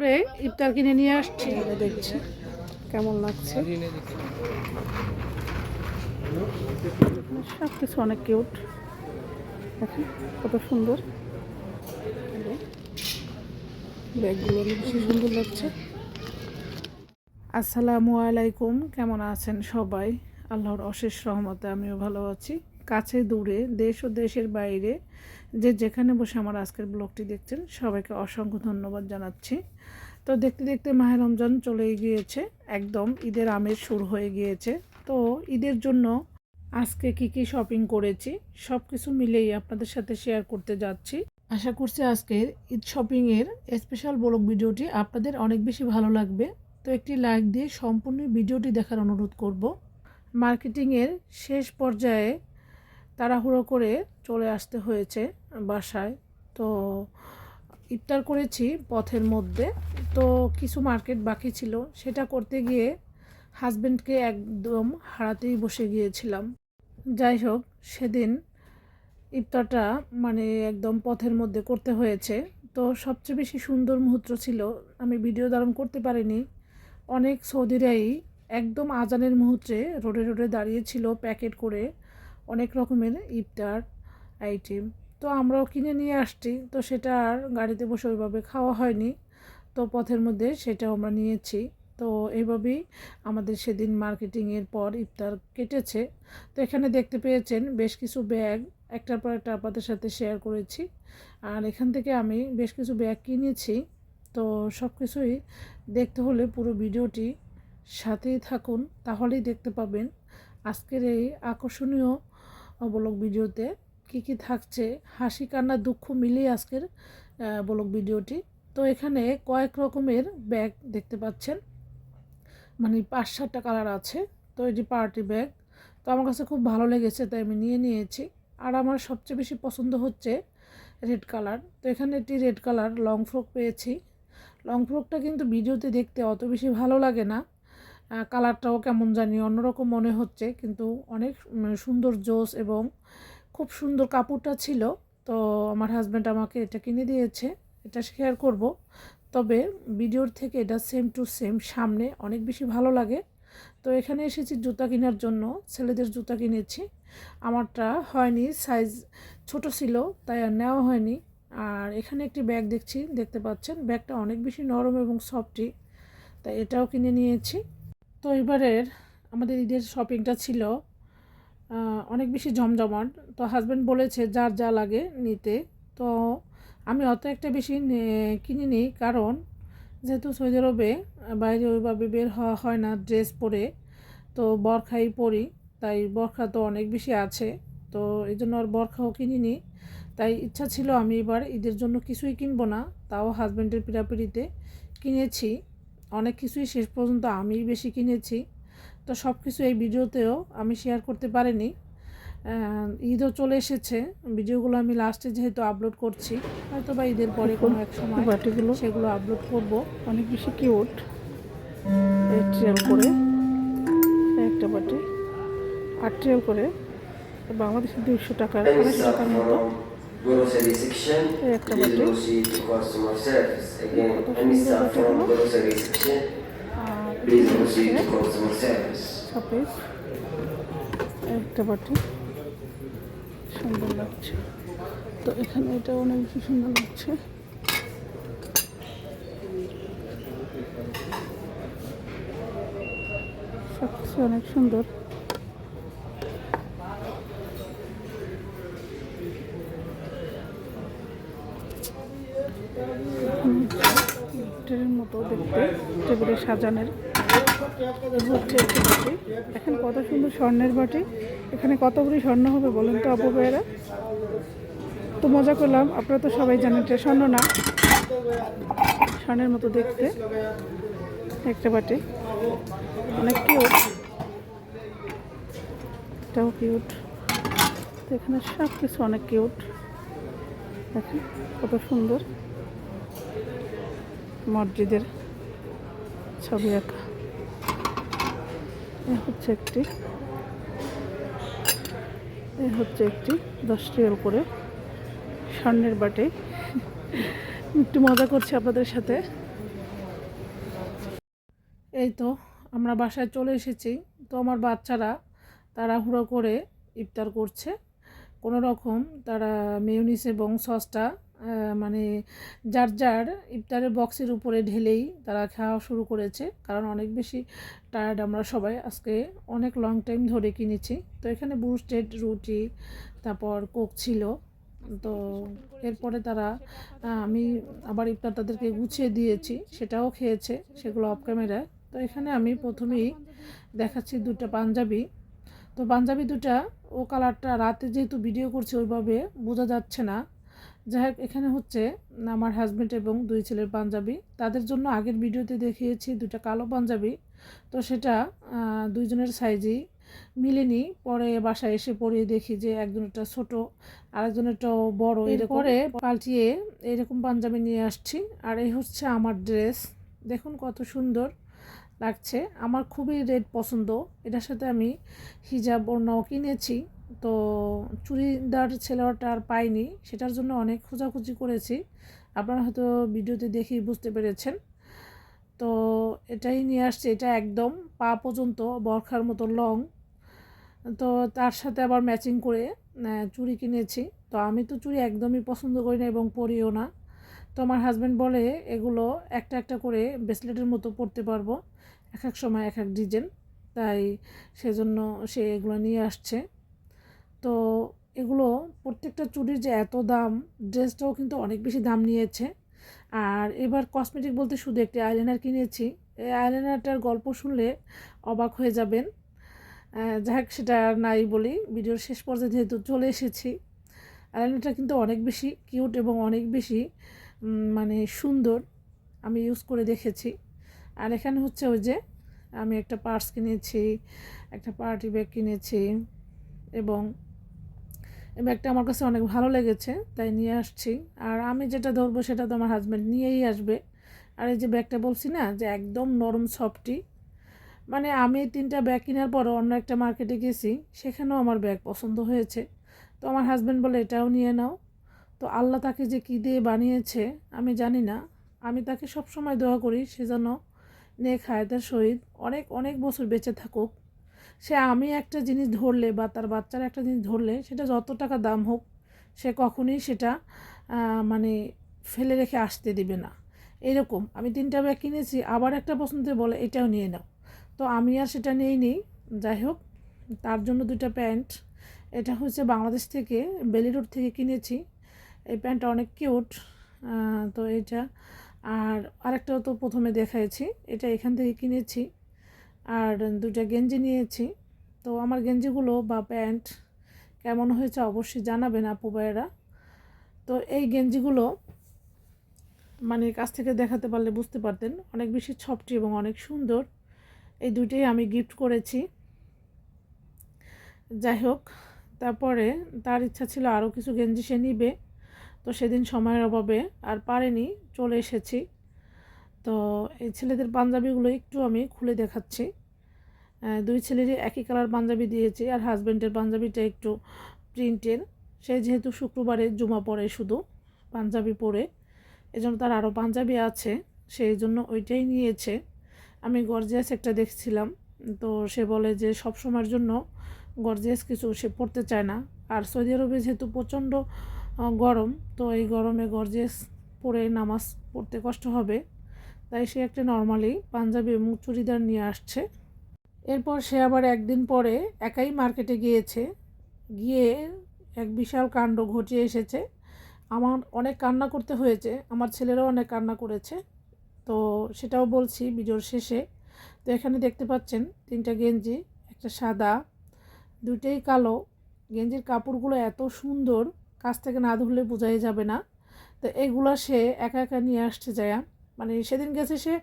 করে ইফতার কিনে নিয়ে আসছি। দেখছি কেমন লাগছে। সব কিছু অনেক কিউট। দেখেন কত সুন্দর। ব্যাগগুলো অনেক বেশি সুন্দর লাগছে। আসসালামু আলাইকুম কেমন আছেন সবাই? আল্লাহর অশেষ রহমতে আমিও ভালো আছি। কাছে, দূরে, দেশ ও দেশের বাইরে যে যেখানে বসে আমার আজকের ব্লগটি দেখছেন, সবাইকে অসংখ্য ধন্যবাদ জানাচ্ছি। তো দেখতে দেখতে মাহে রমজান চলে গিয়েছে, একদম ঈদের আমেজ শুরু হয়ে গিয়েছে। তো ঈদের জন্য আজকে কি কি শপিং করেছি সব কিছু মিলেই আপনাদের সাথে শেয়ার করতে যাচ্ছি। আশা করছি আজকের ঈদ শপিংয়ের স্পেশাল ব্লগ ভিডিওটি আপনাদের অনেক বেশি ভালো লাগবে। তো একটি লাইক দিয়ে সম্পূর্ণ ভিডিওটি দেখার অনুরোধ করব। মার্কেটিংয়ের শেষ পর্যায়ে তাড়াহুড়ো করে চলে আসতে হয়েছে বাসায়। তো ইফতার করেছি পথের মধ্যে। তো কিছু মার্কেট বাকি ছিল, সেটা করতে গিয়ে হাজব্যান্ডকে একদম হারাতেই বসে গিয়েছিলাম। যাই হোক, সেদিন ইফতারটা মানে একদম পথের মধ্যে করতে হয়েছে। তো সবচেয়ে বেশি সুন্দর মুহূর্ত ছিল, আমি ভিডিও ধারণ করতে পারিনি। অনেক সৌদিরাই একদম আজানের মুহূর্তে রোডে রোডে দাঁড়িয়েছিল প্যাকেট করে। অনেক রকমের ইফতার, আইটেম। তো আমরাও কিনে নিয়ে আসছি। তো সেটা আর গাড়িতে বসে ওইভাবে খাওয়া হয়নি। তো পথের মধ্যে সেটাও আমরা নিয়েছি। তো এইভাবেই আমাদের সেদিন মার্কেটিংয়ের পর ইফতার কেটেছে। তো এখানে দেখতে পেয়েছেন বেশ কিছু ব্যাগ একটার পর একটা আপনাদের সাথে শেয়ার করেছি। আর এখান থেকে আমি বেশ কিছু ব্যাগ কিনেছি। তো সব কিছুই দেখতে হলে পুরো ভিডিওটি সাথেই থাকুন, তাহলেই দেখতে পাবেন। আজকের এই আকর্ষণীয় ব্লগ ভিডিওতে কি কি থাকছে, হাসি, কান্না, দুঃখ মিলিয়ে আজকের ব্লগ ভিডিওটি। তো এখানে কয়েক রকমের ব্যাগ দেখতে পাচ্ছেন। মানে পাঁচ সাতটা কালার আছে। তো এটি পার্টি ব্যাগ। তো আমার কাছে খুব ভালো লেগেছে, তাই আমি নিয়ে নিয়েছি। আর আমার সবচেয়ে বেশি পছন্দ হচ্ছে রেড কালার। তো এখানে একটি রেড কালার লং ফ্রক পেয়েছি। লং ফ্রকটা কিন্তু ভিডিওতে দেখতে অত বেশি ভালো লাগে না। কালারটাও কেমন জানি অন্যরকম মনে হচ্ছে, কিন্তু অনেক সুন্দর জোস এবং খুব সুন্দর কাপড়টা ছিল। তো আমার হাজব্যান্ড আমাকে এটা কিনে দিয়েছে, এটা শেয়ার করব। তবে ভিডিওর থেকে এটা সেম টু সেম সামনে অনেক বেশি ভালো লাগে। তো এখানে এসেছি জুতা কেনার জন্য, ছেলেদের জুতা কিনেছি। আমারটা হয়নি সাইজ ছোট ছিল, তাই আর নেওয়া হয়নি। আর এখানে একটি ব্যাগ দেখছি, দেখতে পাচ্ছেন? ব্যাগটা অনেক বেশি নরম এবং সফটি তাই এটাও কিনে নিয়েছি। তো এবারের আমাদের ঈদের শপিংটা ছিল অনেক বেশি জমজমাট। তো হাজব্যান্ড বলেছে, যার যা লাগে নিতে। তো আমি অত একটা বেশি কিনিনি কারণ যেহেতু সৌদি আরবে বাইরে ওইভাবে বের হওয়া হয় না ড্রেস পরে। তো বরখাই পরি, তাই বরখা তো অনেক বেশি আছে। তো এই জন্য আর বরখাও কিনিনি। তাই ইচ্ছা ছিল আমি এবার ঈদের জন্য কিছুই কিনবো না, তাও হাজব্যান্ডের পিড়াপিড়িতে কিনেছি। অনেক কিছুই শেষ পর্যন্ত আমিই বেশি কিনেছি। তো সব কিছু এই ভিডিওতেও আমি শেয়ার করতে পারিনি। ঈদও চলে এসেছে। ভিডিওগুলো আমি লাস্টে যেহেতু আপলোড করছি হয়তো বা ঈদের পরে কোনো এক সময় বাটিগুলো সেগুলো আপলোড করব। অনেক বেশি কিউট ট্রেল করে একটা বাটি। আর ট্রেল করে বাংলাদেশে দুইশো টাকার আড়াইশো টাকার মতো। Grocery section, please proceed to customer service. Again, any staff from grocery section, please proceed to customer service. একটা বাটি সুন্দর লাগছে তো এখানে এটা অনেক বেশি সুন্দর লাগছে সব কিছু অনেক সুন্দর মতো দেখতে, টেবিলে সাজানের হচ্ছে বাটি। এখন কত সুন্দর স্বর্ণের বাটি। এখানে কতগুলি স্বর্ণ হবে বলুন তো আপু ভাইয়েরা তো মজা করলাম। আপনারা তো সবাই জানেন এটা স্বর্ণ না। স্বর্ণের মতো দেখতে একটা বাটি। অনেক কিউট এটাও কিউট তো এখানে সব কিছু অনেক কিউট দেখেন কত সুন্দর। মসজিদের ছবি আঁকা। এ হচ্ছে একটি, এ হচ্ছে একটি দশ করে স্বর্ণের বাটে। একটু মজা করছি আপনাদের সাথে। এই তো আমরা বাসায় চলে এসেছি। তো আমার বাচ্চারা তাড়াহুড়ো করে ইফতার করছে। কোনো রকম তারা মেয়নিস এবং সসটা মানে যার যার ইফতারের বক্সের উপরে ঢেলেই তারা খাওয়া শুরু করেছে। কারণ অনেক বেশি টায়ার্ড আমরা সবাই। আজকে অনেক লং টাইম ধরে কিনেছি। তো এখানে বুস্টেড রুটি, তারপর কোক ছিল। তো এরপরে তারা আমি আবার ইফতার তাদেরকে গুছিয়ে দিয়েছি। সেটাও খেয়েছে, সেগুলো অফ ক্যামেরায় তো এখানে আমি প্রথমেই দেখাচ্ছি দুটো পাঞ্জাবি। তো পাঞ্জাবি দুটা, ও কালারটা রাতে যেহেতু ভিডিও করছে, ওইভাবে বোঝা যাচ্ছে না। যাই হোক এখানে হচ্ছে আমার হাজব্যান্ড এবং দুই ছেলের পাঞ্জাবি। তাদের জন্য আগের ভিডিওতে দেখিয়েছি দুটা কালো পাঞ্জাবি। তো সেটা দুইজনের সাইজেই মিলেনি। পরে বাসায় এসে পরিয়ে দেখি যে একজনেরটা ছোট আরেকজনেরটাও বড়। এরপরে পাল্টিয়ে এরকম পাঞ্জাবি নিয়ে আসছি। আর এই হচ্ছে আমার ড্রেস দেখুন কত সুন্দর লাগছে। আমার খুবই রেড পছন্দ। এটার সাথে আমি হিজাব ওড়নাও কিনেছি। তো চুড়িদার ছেলেটা আর পাইনি, সেটার জন্য অনেক খোঁজাখুঁজি করেছি। আপনারা হয়তো ভিডিওতে দেখেই বুঝতে পেরেছেন। তো এটাই নিয়ে আসছে, এটা একদম পা পর্যন্ত বরখার মতো লং। তো তার সাথে আবার ম্যাচিং করে চুড়ি কিনেছি। তো আমি তো চুড়ি একদমই পছন্দ করি না এবং পরিও না। তো আমার হাজব্যান্ড বলে, এগুলো একটা একটা করে ব্রেসলেটের মতো পরতে পারব, এক এক সময় এক এক ডিজাইন তাই সেজন্য সে এগুলো নিয়ে আসছে। তো এগুলো প্রত্যেকটা চুড়ির যে এত দাম, ড্রেসটাও কিন্তু অনেক বেশি দাম নিয়েছে। আর এবার কসমেটিক বলতে শুধু একটি আইলাইনার কিনেছি। এই আইলাইনারটার গল্প শুনলে অবাক হয়ে যাবেন। হোক, সেটা নাই বলি। ভিডিওর শেষ পর্যায়ে যেহেতু চলে এসেছি আইলাইনারটা কিন্তু অনেক বেশি কিউট এবং অনেক বেশি মানে সুন্দর আমি ইউজ করে দেখেছি। আর এখানে হচ্ছে ওই যে আমি একটা পার্স কিনেছি, একটা পার্টি ব্যাগ কিনেছি এবং ব্যাগটা আমার কাছে অনেক ভালো লেগেছে, তাই নিয়ে আসছি। আর আমি যেটা ধরবো সেটা তো আমার হাজব্যান্ড নিয়েই আসবে। আর এই যে ব্যাগটা বলছি না, যে একদম নরম সফটি মানে আমি তিনটা ব্যাগ কেনার পর অন্য একটা মার্কেটে গেছি, সেখানেও আমার ব্যাগ পছন্দ হয়েছে। তো আমার হাজব্যান্ড বলে, এটাও নিয়ে নাও। তো আল্লাহ তাকে যে কী দিয়ে বানিয়েছে, আমি জানি না। আমি তাকে সব সময় দোয়া করি, সে যেন নেক হায়াতের সহিত অনেক অনেক বছর বেঁচে থাকুক। সে আমি একটা জিনিস ধরলে বা তার বাচ্চার একটা জিনিস ধরলে সেটা যত টাকা দাম হোক, সে কখনোই সেটা মানে ফেলে রেখে আসতে দিবে না। এরকম আমি তিনটা ব্যাগ কিনেছি, আবার একটা পছন্দের বলে এটাও নিয়ে নাও। তো আমি আর সেটা নিয়েই নিই, যাই হোক, তার জন্য দুটা প্যান্ট। এটা হচ্ছে বাংলাদেশ থেকে, বেলি রোড থেকে কিনেছি। এই প্যান্টটা অনেক কিউট তো এটা। আর আরেকটাও তো প্রথমে দেখাইছি, এটা এখান থেকে কিনেছি। আর দুটা গেঞ্জি নিয়েছি। তো আমার গেঞ্জিগুলো বা প্যান্ট কেমন হয়েছে অবশ্যই জানাবেন আপু ভাইয়েরা। তো এই গেঞ্জিগুলো মানে কাছ থেকে দেখাতে পারলে বুঝতে পারতেন, অনেক বেশি ছপটি এবং অনেক সুন্দর। এই দুটোই আমি গিফট করেছি। যাই হোক, তারপরে তার ইচ্ছা ছিল আরও কিছু গেঞ্জি সে নিবে। তো সেদিন সময়ের অভাবে আর পারেনি, চলে এসেছি। তো এই ছেলেদের পাঞ্জাবিগুলো একটু আমি খুলে দেখাচ্ছি। দুই ছেলেরই একই কালার পাঞ্জাবি দিয়েছি আর হাজব্যান্ডের পাঞ্জাবিটা একটু প্রিন্টের। সে যেহেতু শুক্রবারে জুমা পরে শুধু পাঞ্জাবি পরে, এজন্য তার আরও পাঞ্জাবি আছে সেই জন্য ওইটাই নিয়েছে। আমি গর্জিয়াস একটা দেখছিলাম, তো সে বলে যে সব সময়ের জন্য গর্জিয়াস কিছু সে পড়তে চায় না। আর সৌদি আরবে যেহেতু প্রচণ্ড গরম, তো এই গরমে গর্জিয়াস পরে নামাজ পড়তে কষ্ট হবে। তাই সে একটা নর্মালি পাঞ্জাবি এবং চুড়িদার নিয়ে আসছে। এরপর সে আবার একদিন পরে একাই মার্কেটে গিয়েছে। গিয়ে এক বিশাল কাণ্ড ঘটিয়ে এসেছে। আমার অনেক কান্না করতে হয়েছে, আমার ছেলেরাও অনেক কান্না করেছে। তো সেটাও বলছি ভিডিওর শেষে। তো এখানে দেখতে পাচ্ছেন তিনটা গেঞ্জি, একটা সাদা, দুইটাই কালো। গেঞ্জির কাপড়গুলো এত সুন্দর, কাছ থেকে না ধরলে বোঝাই যাবে না। তো এগুলো সে একা একা নিয়ে আসছে যায় মানে সেদিন গেছে সে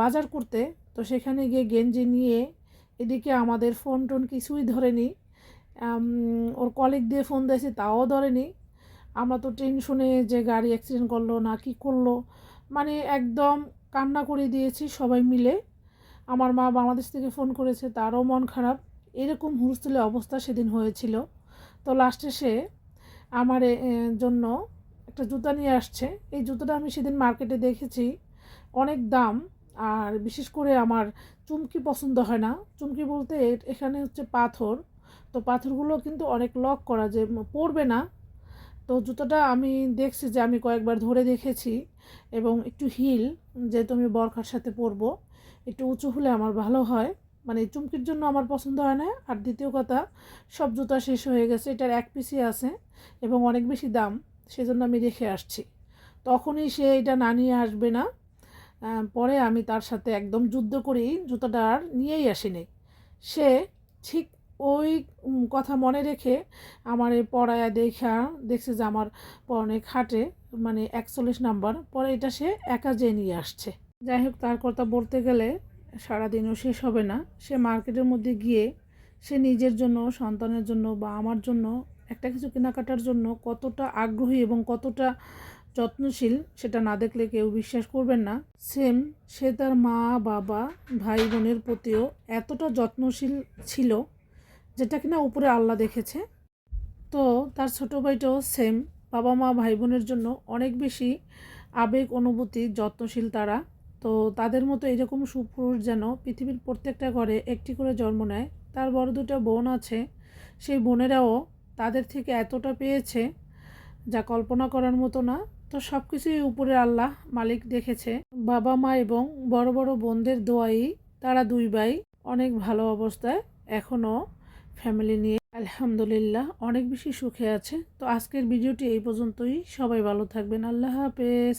বাজার করতে। তো সেখানে গিয়ে গেঞ্জি নিয়ে এদিকে আমাদের ফোন টোন কিছুই ধরেনি। ওর কলিগ দিয়ে ফোন দিয়েছে, তাও ধরেনি। আমরা তো টেনশনে যে গাড়ি অ্যাক্সিডেন্ট করল না কি করল। মানে একদম কান্না করে দিয়েছি সবাই মিলে। আমার মা বাংলাদেশ থেকে ফোন করেছে, তারও মন খারাপ। এরকম হুলস্থুলে অবস্থা সেদিন হয়েছিল। তো লাস্টে সে আমার জন্য একটা জুতা নিয়ে আসছে। এই জুতোটা আমি সেদিন মার্কেটে দেখেছি। অনেক দাম। আর বিশেষ করে আমার চুমকি পছন্দ হয় না। চুমকি বলতে এখানে হচ্ছে পাথর। তো পাথরগুলো কিন্তু অনেক লক করা যে পড়বে না। তো জুতোটা আমি দেখছি যে আমি কয়েকবার ধরে দেখেছি। এবং একটু হিল যেহেতু আমি বরখার সাথে পরবো, একটু উঁচু হলে আমার ভালো হয়। মানে চুমকির জন্য আমার পছন্দ হয় না। আর দ্বিতীয় কথা, সব জুতা শেষ হয়ে গেছে। এটার এক পিসই আছে। এবং অনেক বেশি দাম। সেজন্য আমি রেখে আসছি। তখনই সে এটা না নিয়ে আসবে না। পরে আমি তার সাথে একদম যুদ্ধ করেই জুতোটা আর নিয়েই আসিনি। সে ঠিক ওই কথা মনে রেখে আমার এই পড়ায় দেখা, দেখছে যে আমার পরনে খাটে মানে একচল্লিশ নাম্বার, পরে এটা সে একা যেয়ে নিয়ে আসছে। যাই হোক, তার কথা বলতে গেলে সারাদিনও শেষ হবে না। সে মার্কেটের মধ্যে গিয়ে সে নিজের জন্য, সন্তানের জন্য বা আমার জন্য একটা কিছু কেনাকাটার জন্য কতটা আগ্রহী এবং কতটা যত্নশীল সেটা না দেখলে কেউ বিশ্বাস করবেন না। সেম, সে তার মা, বাবা, ভাই বোনের প্রতিও এতটা যত্নশীল ছিল যেটা কিনা উপরে আল্লাহ দেখেছে। তো তার ছোটো ভাইটাও সেম, বাবা, মা, ভাই বোনের জন্য অনেক বেশি আবেগ, অনুভূতি, যত্নশীল তারা। তো তাদের মতো এরকম সুপুরুষ যেন পৃথিবীর প্রত্যেকটা ঘরে একটি করে জন্ম নেয়। তার বড় দুটো বোন আছে, সেই বোনেরাও তাদের থেকে এতটা পেয়েছে, যা কল্পনা করার মতো না। তো সব কিছুই উপরে আল্লাহ মালিক দেখেছে। বাবা মা এবং বড় বড় বোনদের দোয়াই তারা দুই ভাই অনেক ভালো অবস্থায় এখনও ফ্যামিলি নিয়ে আলহামদুলিল্লাহ অনেক বেশি সুখে আছে। তো আজকের ভিডিওটি এই পর্যন্তই। সবাই ভালো থাকবেন। আল্লাহ হাফেজ।